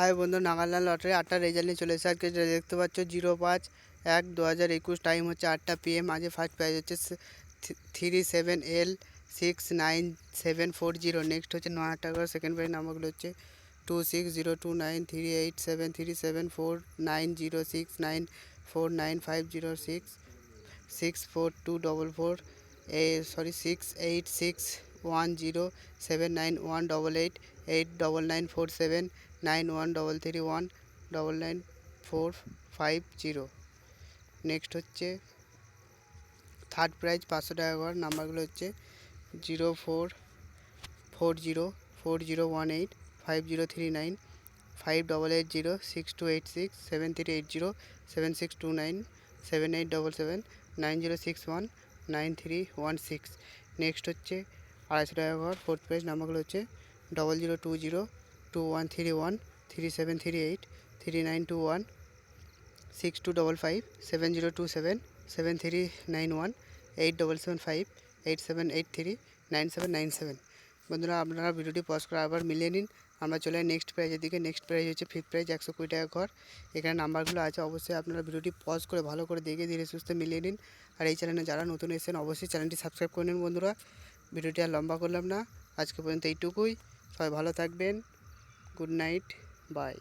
High বন্ধু, Nagaland lottery আটটা result নিয়ে চলে এসে আজকে দেখতে পাচ্ছ, জিরো পাঁচ, এক, দু হাজার একুশ টাইম হচ্ছে আটটা পিএম আজকে ফার্স্ট প্রাইজ হচ্ছে three seven L six nine seven four zero next হচ্ছে নয় হাজার টাকা সেকেন্ড প্রাইজ নাম্বারগুলো হচ্ছে two six zero two nine three eight seven three seven four nine zero six nine four nine five zero six six four two double four uh sorry six eight six one zero seven nine one double eight eight double nine four seven nine one double three one double nine four five zero next হচ্ছে third prize পাঁচশো টাকা করে নাম্বারগুলো হচ্ছে zero four four zero four zero one eight five zero three nine five double eight zero six two eight six seven three eight zero seven six two nine seven eight double seven nine zero six one nine three one six next হচ্ছে আড়াইশো টাকা ঘর fourth prize নাম্বারগুলো হচ্ছে double zero two zero two one three one three seven three eight three nine two one six two double five seven zero two seven seven three nine one eight double seven five eight seven eight three nine seven nine seven বন্ধুরা, আপনারা ভিডিওটি pause করে আবার মিলিয়ে নিন। আমরা চলে next প্রাইজের দিকে। নেক্সট প্রাইজ হচ্ছে ফিফথ প্রাইজ একশো কুড়ি টাকা ঘর। এখানে নাম্বারগুলো আছে, অবশ্যই আপনারা ভিডিওটি পজ করে ভালো করে দেখে ধীরে সুস্থ মিলিয়ে নিন। আর এই চ্যানেলে যারা নতুন এসেছেন, অবশ্যই চ্যানেলটি সাবস্ক্রাইব করে নিন বন্ধুরা। ভিডিওটি আর লম্বা করলাম না। আজকে পর্যন্ত এইটুকুই। সবাই ভালো থাকবেন। Good night. বাই।